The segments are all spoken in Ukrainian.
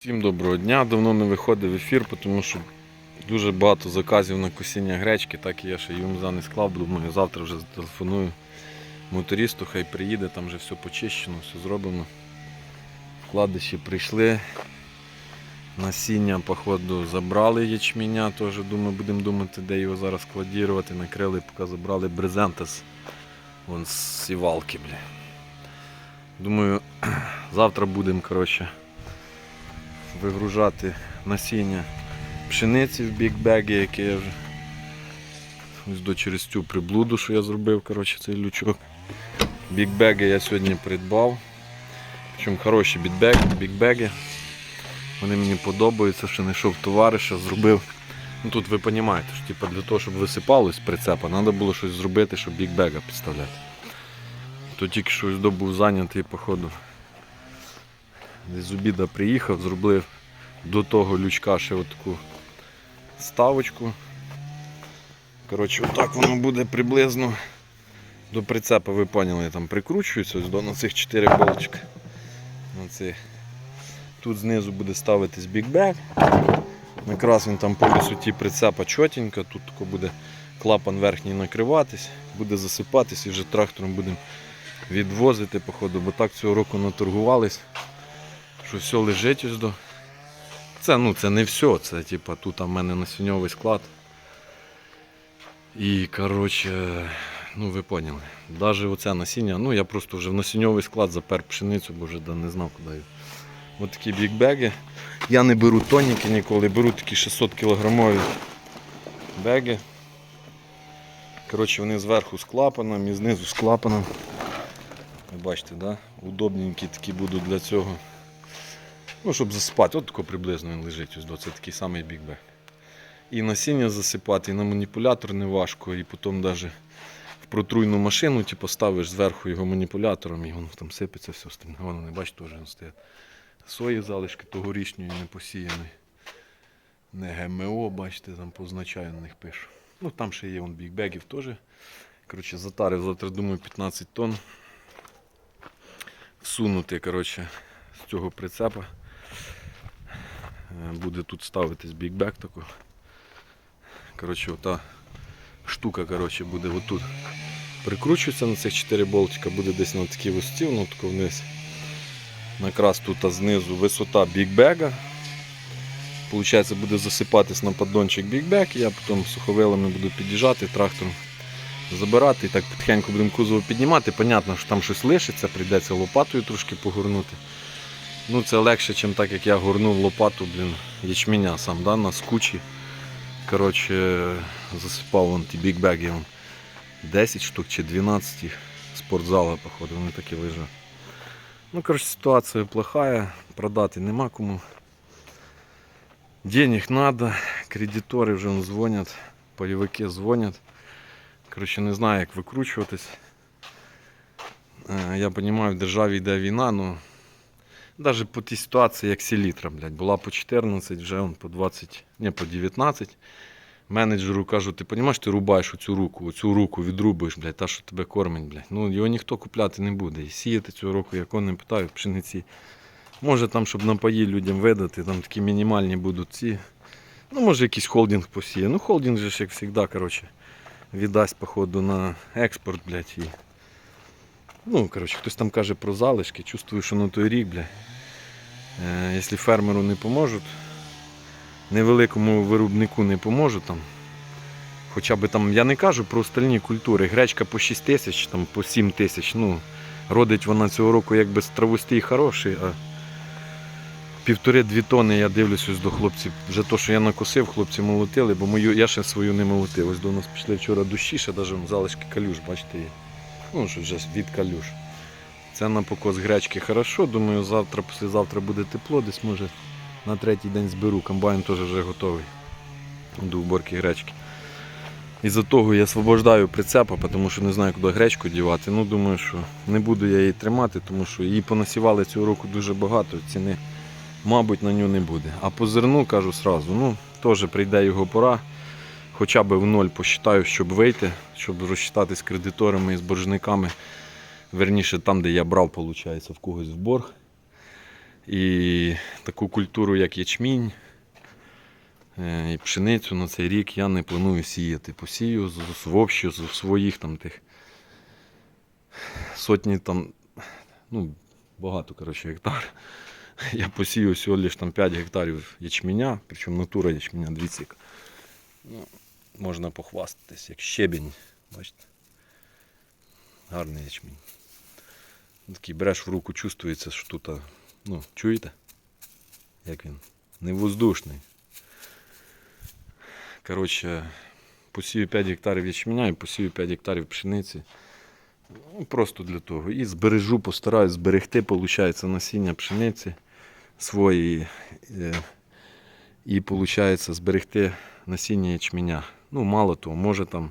Всім доброго дня. Давно не виходив в ефір, тому що дуже багато заказів на косіння гречки, так і я ще юмза не склав. Думаю, завтра вже зателефоную мотористу, хай приїде, там вже все почищено, все зроблено. Вкладиші прийшли. Насіння, походу, забрали ячменя, теж думаю, будемо думати, де його зараз складірувати. Накрили, поки забрали брезента з, вон, з сівалки, бля. Думаю, завтра будемо, коротше вигружати насіння пшениці в бікбеги, яке я вже ось до через цю приблуду, що я зробив, коротше, цей лючок. Бікбеги я сьогодні придбав. Причому хороші бікбеги. Вони мені подобаються, що знайшов товариша, зробив. Ну Тут ви розумієте, що типу, для того, щоб висипалось прицепа, треба було щось зробити, щоб бікбега підставляти. То тільки що ось був зайнятий, походу. З обіда приїхав, зробив до того лючка ще таку ставочку. Коротше, отак воно буде приблизно до прицепа, ви поняли, там прикручується до на цих 4 болтика. На цих. Тут знизу буде ставитись бікбек. Якраз він там по висоті прицепа чотенько, тут тако буде клапан верхній накриватись, буде засипатись і вже трактором будемо відвозити, походу, бо так цього року наторгувались що все лежить ось до. Це ну це не все, це типа тут у мене насінньовий склад. І коротше, ну ви поняли. Навіть оце насіння, ну я просто вже в насінньовий склад запер пшеницю, бо вже да, не знав куди. її. Ось такі бікбеги. Я не беру тоніки ніколи, беру такі 600 кілограмові беги. Коротше, вони зверху з клапаном і знизу з клапаном. Ви бачите, да? удобненькі такі будуть для цього. Ну, щоб засипати, от тако приблизно він лежить. Ось, до, це такий самий бікбек. І насіння засипати, і на маніпулятор не важко, і потім навіть в протруйну машину типу, ставиш зверху його маніпулятором, і воно там сипеться все остальне. Воно не бачите, теж він стоїть. Сої залишки тогорічної не посіяної. Не ГМО, бачите, там позначаю на них пишу. Ну там ще є вон бікбегів теж. Коротше, затарив завтра, думаю, 15 тонн. Всунути, коротше, з цього прицепа. Буде тут ставитись бікбек таку. Коротше, ота штука коротше, буде отут. Прикручується на цих 4 болтика, буде десь на такій висоті, воно тако вниз. Накраз тут знизу висота бікбега. Получається, буде засипатись на поддончик бікбек, я потім суховилами буду під'їжджати трактором, забирати і так потихеньку будемо кузов піднімати. Понятно, що там щось лишиться, прийдеться лопатою трошки погорнути. Ну це легше, ніж так як я горнув лопату, блін, ячменя сам, да, на скучі. Коротше, засипав вон ті бікбеги. Вон. 10 штук чи 12 спортзала, походу, вони такі лежать. Ну, коротше, ситуація плохая, продати нема кому. Денег надо, кредитори вже дзвонять, пайовики дзвонять. Коротше, не знаю, як викручуватись. Е, Я розумію, в державі йде війна, але навіть по тій ситуації, як селітра, блядь, була по 14, вже он по 20, не по 19. Менеджеру кажу, ти розумієш, ти рубаєш оцю руку, оцю руку відрубуєш, блядь, та, що тебе кормить, блядь. Ну, його ніхто купляти не буде. І сіяти цього року, як не питаю, пшениці. Може там, щоб напої людям видати, там такі мінімальні будуть ці. Ну, може якийсь холдинг посіє. Ну, холдинг же ж, як завжди, коротше, віддасть, походу, на експорт, блядь. І... Ну, коротше, хтось там каже про залишки, чувствую, що на той рік, блядь. Е, якщо фермеру не поможуть, невеликому виробнику не поможуть там. Хоча б там, я не кажу про остальні культури. Гречка по 6 тисяч, там по 7 тисяч. Ну, родить вона цього року якби травостій хороший, а півтори-дві тони я дивлюсь ось до хлопців. Вже то, що я накосив, хлопці молотили, бо мою, я ще свою не молотив. Ось до нас пішли вчора дощі, ще навіть залишки калюш, бачите, є. Ну, що вже від калюш. Це на покос гречки хорошо. Думаю, завтра, післязавтра буде тепло, десь може на третій день зберу. Комбайн теж вже готовий до уборки гречки. Із-за того я освобождаю прицепа, тому що не знаю, куди гречку дівати. Ну, думаю, що не буду я її тримати, тому що її понасівали цього року дуже багато, ціни, мабуть, на нього не буде. А по зерну кажу сразу, ну, теж прийде його пора. Хоча б в ноль посчитаю, щоб вийти, щоб розчитати з кредиторами і з боржниками. Верніше там, де я брав, виходить, в когось в борг. І таку культуру, як ячмінь е, і пшеницю на цей рік я не планую сіяти. Посію з, з, своїх там тих сотні там, ну, багато, коротше, гектар. Я посію всього лише там 5 гектарів ячменя, причому натура ячменя, яка. Ну, можна похвастатись, як щебінь. Бачите? Гарний ячмінь. Такий береш в руку, чувствується, що тут, ну, чуєте? Як він? Невоздушний. Коротше, посію 5 гектарів ячменя і посію 5 гектарів пшениці. Ну, просто для того. І збережу, постараюсь зберегти, виходить, насіння пшениці свої. е, І виходить зберегти насіння ячменя. Ну, мало того, може там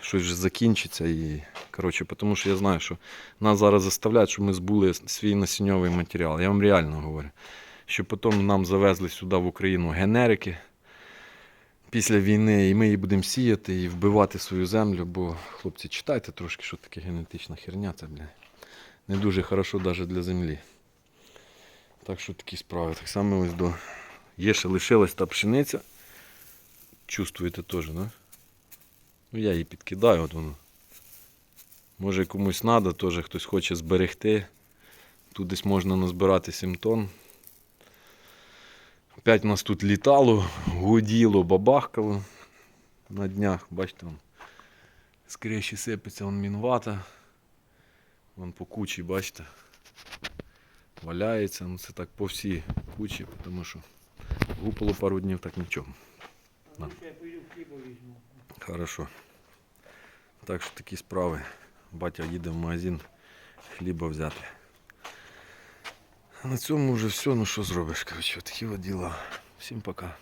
щось вже закінчиться. І, коротше, тому що я знаю, що нас зараз заставляють, щоб ми збули свій насінньовий матеріал. Я вам реально говорю. Щоб потім нам завезли сюди в Україну генерики після війни, і ми її будемо сіяти і вбивати свою землю, бо, хлопці, читайте трошки, що таке генетична херня, це, бля, не дуже хорошо навіть для землі. Так що такі справи. Так само ось до. Є ще лишилась та пшениця. Чувствуєте теж, да? Ну я її підкидаю, от воно. Може комусь треба, теж хтось хоче зберегти. Тут десь можна назбирати 7 тонн. Опять у нас тут літало, гуділо, бабахкало на днях. Бачите, з криші сипеться вон мінвата. Вон по кучі, бачите. Валяється, ну це так по всій кучі, тому що гупало пару днів, так нічого. Візьму. Хорошо. Так що такі справи. Батя їде в магазин хліба взяти. А на цьому вже все, ну що зробиш, коротше, такі от діла. Всім пока.